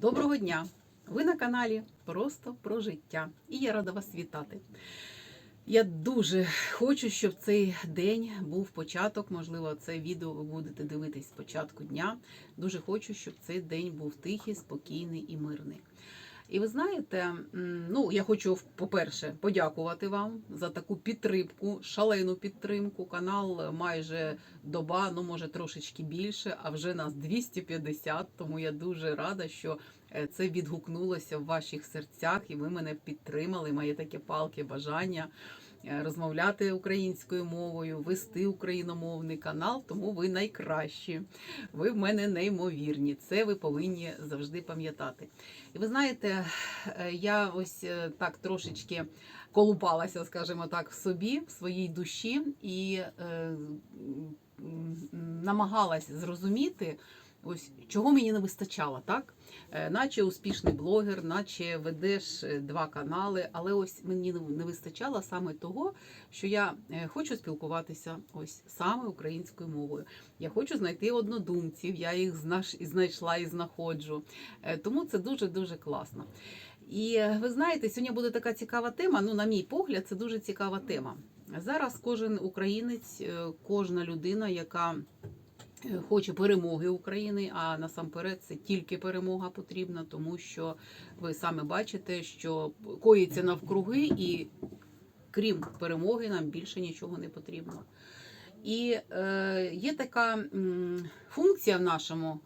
Доброго дня! Ви на каналі Просто про життя. І я рада вас вітати. Я дуже хочу, щоб цей день був початок. Можливо, це відео ви будете дивитись з початку дня. Дуже хочу, щоб цей день був тихий, спокійний і мирний. І ви знаєте, ну я хочу, по-перше, подякувати вам за таку підтримку, шалену підтримку. Канал майже доба, ну може трошечки більше, а вже нас 250, Тому я дуже рада, що е, це відгукнулося в ваших серцях, і ви мене підтримали. Моє таке палке бажання розмовляти українською мовою, вести україномовний канал. Тому ви найкращі. Ви в мене неймовірні. Це ви повинні завжди пам'ятати. І ви знаєте, е, я ось е, так трошечки колупалася, скажімо так, в собі, в своїй душі, і е, намагалась зрозуміти, ось чого мені не вистачало, так? Е, Наче успішний блогер, наче ведеш е, два канали, але ось мені не- вистачало саме того, що я е, хочу спілкуватися ось саме українською мовою. Я хочу знайти однодумців, я їх знайшла і знаходжу. Тому це дуже дуже класно. І ви знаєте, сьогодні буде така цікава тема. Ну, на мій погляд, це дуже цікава тема. Зараз кожен українець, кожна людина, яка хоче перемоги України, а насамперед це тільки перемога потрібна, тому що ви саме бачите, що коїться навкруги, і крім перемоги, нам більше нічого не потрібно. І е, є така функція в нашому,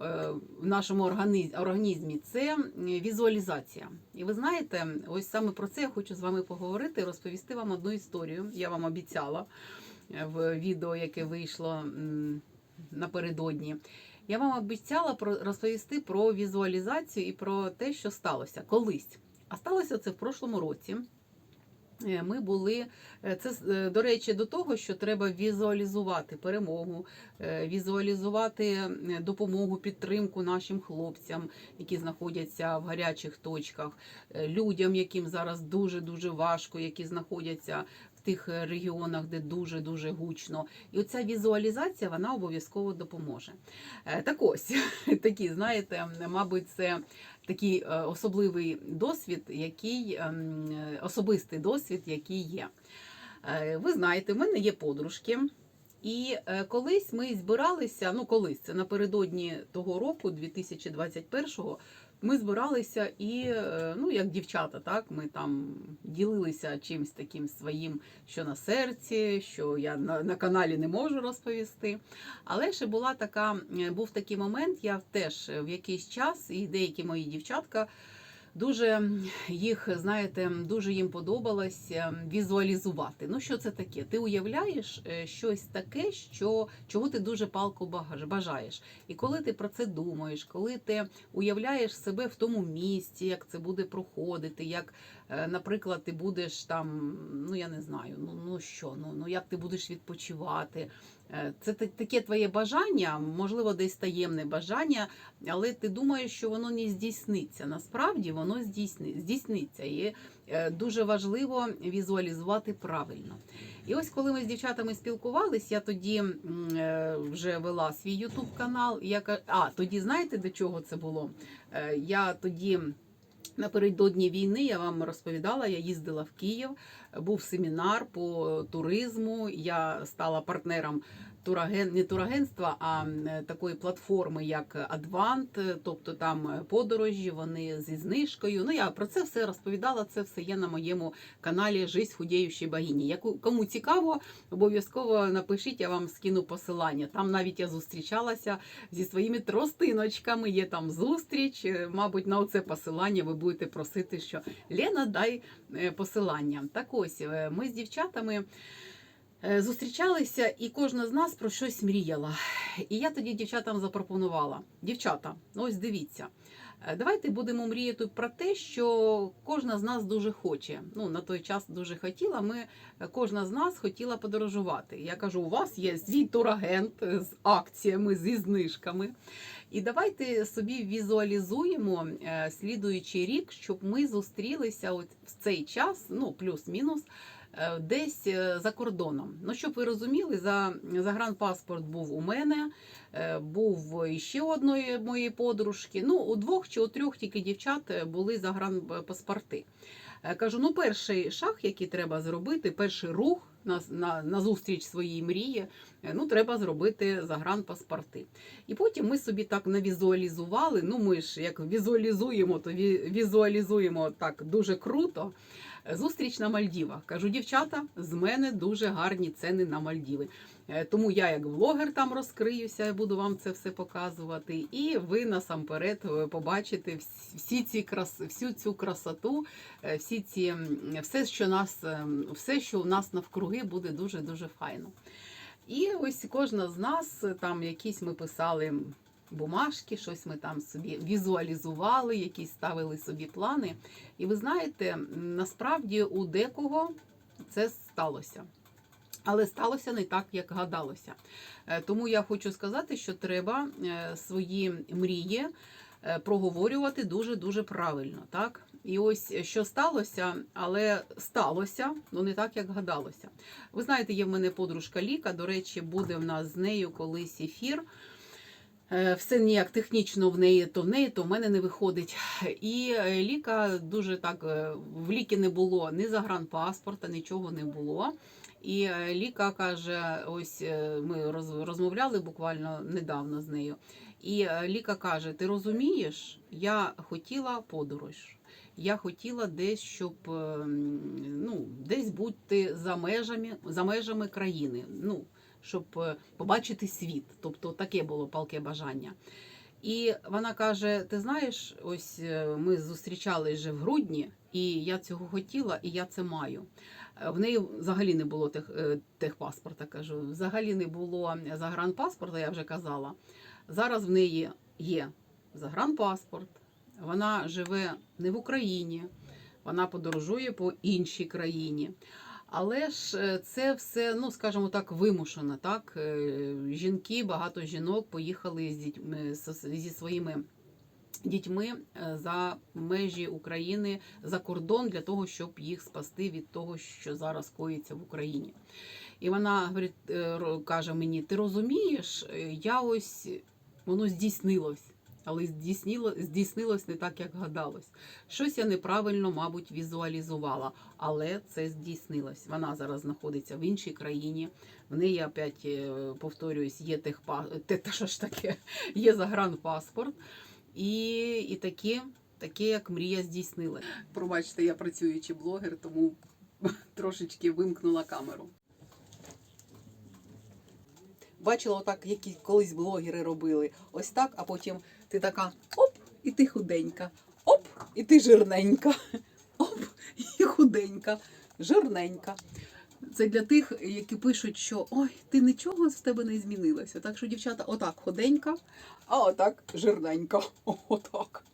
е, в нашому органі- організмі це візуалізація. І ви знаєте, ось саме про це я хочу з вами поговорити, розповісти вам одну історію. Я вам обіцяла е, в відео, яке вийшло напередодні. Я вам обіцяла про розповісти про візуалізацію і про те, що сталося колись. А сталося це в прошлому році. Е, Ми були е, це е, до речі до того, що треба візуалізувати перемогу, візуалізувати допомогу, підтримку нашим хлопцям, які знаходяться в гарячих точках, людям, яким зараз дуже дуже важко, які знаходяться тих е, регіонах, де дуже дуже гучно. І оця візуалізація вона обов'язково допоможе. Е, Так ось такі, знаєте, мабуть, це такий е, особливий досвід, який ем, особистий досвід, який є. Ви знаєте, в мене є подружки. І колись ми збиралися, ну колись це напередодні того року, 2021-го, ми збиралися і, е, ну як дівчата, так ми там ділилися чимось таким своїм, що на серці, що я на, на каналі не можу розповісти. Але ще була така, е, був такий момент, я теж в якийсь час, і деякі мої дівчатка. Дуже їх, знаєте, дуже їм подобалось е, візуалізувати. Ну, що це таке? Ти уявляєш е, щось таке, що, чого ти дуже палко бажаєш. І коли ти про це думаєш, коли ти уявляєш себе в тому місці, як це буде проходити, як, наприклад, ти будеш там, ну я не знаю, ну, ну що, ну, ну як ти будеш відпочивати. Е, Це таке твоє бажання, можливо, десь таємне бажання, але ти думаєш, що воно не здійсниться. Насправді воно здійсни, здійсниться. І е, дуже важливо візуалізувати правильно. І ось коли ми з дівчатами спілкувались, я тоді е, вже вела свій Ютуб канал. Я а тоді знаєте до чого це було? Е, Я тоді. Напередодні війни я вам розповідала, я їздила в Київ, був семінар по туризму. Я стала партнером тураген, не турагентства, а такої платформи, як Адвант, тобто там подорожі, вони зі знижкою. Ну я про це все розповідала. Це все є на моєму каналі Жизнь худіючої богині. Яку кому цікаво, обов'язково напишіть, я вам скину посилання. Там навіть я зустрічалася зі своїми тростиночками. Є там зустріч. Е, Мабуть, на оце посилання ви будете просити, що Лена, дай е, посилання. Так ось е, ми з дівчатами. е, Зустрічалися, і кожна з нас про щось мріяла. І я тоді дівчатам запропонувала: дівчата, ось дивіться, давайте будемо мріяти про те, що кожна з нас дуже хоче. Ну на той час дуже хотіла. Ми е, кожна з нас хотіла подорожувати. Я кажу, у вас є свій турагент з акціями, зі знижками. І давайте собі візуалізуємо е, слідуючий рік, щоб ми зустрілися от в цей час, ну плюс-мінус, е, десь е, за кордоном. Ну, щоб ви розуміли, за загранпаспорт був у мене, е, був іще одної моєї подружки. Ну, у двох чи у трьох тільки дівчат е, були загранпаспорти. Е, Кажу, ну перший шаг, який треба зробити, перший рух на, на, на зустріч своїй мрії, е, ну треба зробити загранпаспорти. І потім ми собі так навізуалізували. Ну ми ж як візуалізуємо, то ві- візуалізуємо так дуже круто. Зустріч на Мальдівах. Кажу, дівчата, з мене дуже гарні ціни на Мальдіви. Е, Тому я як влогер там розкриюся, буду вам це все показувати. І ви насамперед е, побачите всі ці крас, всю цю красоту, е, всі ці все, що нас, все, що у нас навкруги, буде дуже дуже файно. І ось кожна з нас там якісь ми писали бумажки, щось ми там собі візуалізували, якісь ставили собі плани. І ви знаєте, насправді у декого це сталося. Але сталося не так, як гадалося. Е, Тому я хочу сказати, що треба е, свої мрії е, проговорювати дуже дуже правильно. Так? І ось що сталося, але сталося, ну не так, як гадалося. Ви знаєте, є в мене подружка Ліка. До речі, буде в нас з нею колись ефір. Е, Все ніяк технічно в неї, то в неї, то в мене не виходить. І е, Ліка дуже так е, в ліки не було ні загранпаспорта, нічого не було. І Ліка каже: ось ми розмовляли буквально недавно з нею. І Ліка каже: Ти розумієш, я хотіла подорож. Я хотіла десь, щоб е, ну, десь бути за межами, за межами країни. Ну, щоб е, побачити світ. Тобто таке було палке бажання. І вона каже: Ти знаєш, ось е, ми зустрічались вже в грудні, і я цього хотіла, і я це маю. Е, В неї взагалі не було тех, техпаспорта, кажу, взагалі не було загранпаспорта, я вже казала. Зараз в неї є загранпаспорт, вона живе не в Україні, вона подорожує по іншій країні. Але ж е, це все, ну скажімо так, вимушено. Так Е, жінки, багато жінок поїхали з дітьми зі своїми дітьми е, за межі України за кордон для того, щоб їх спасти від того, що зараз коїться в Україні. І вона говорить, е, каже мені: ти розумієш, е, я ось воно здійснилось. Але здійснило, здійснилось не так, як гадалось. Щось я неправильно, мабуть, візуалізувала, але це здійснилось. Вона зараз знаходиться в іншій країні. В неї опять е, повторююсь, є техпа... те, що ж таке, є загранпаспорт. І, і таке, таке, як мрія здійснилась. Пробачте, я працюючий блогер, тому трошечки вимкнула камеру. Бачила, отак, які колись блогери робили. Ось так, а потім ти така оп, і ти худенька, оп, і ти жирненька, оп, і худенька, жирненька. Це для тих, які пишуть, що ой, ти нічого в тебе не змінилося. Так що, дівчата, отак худенька, а отак жирненька. Отак.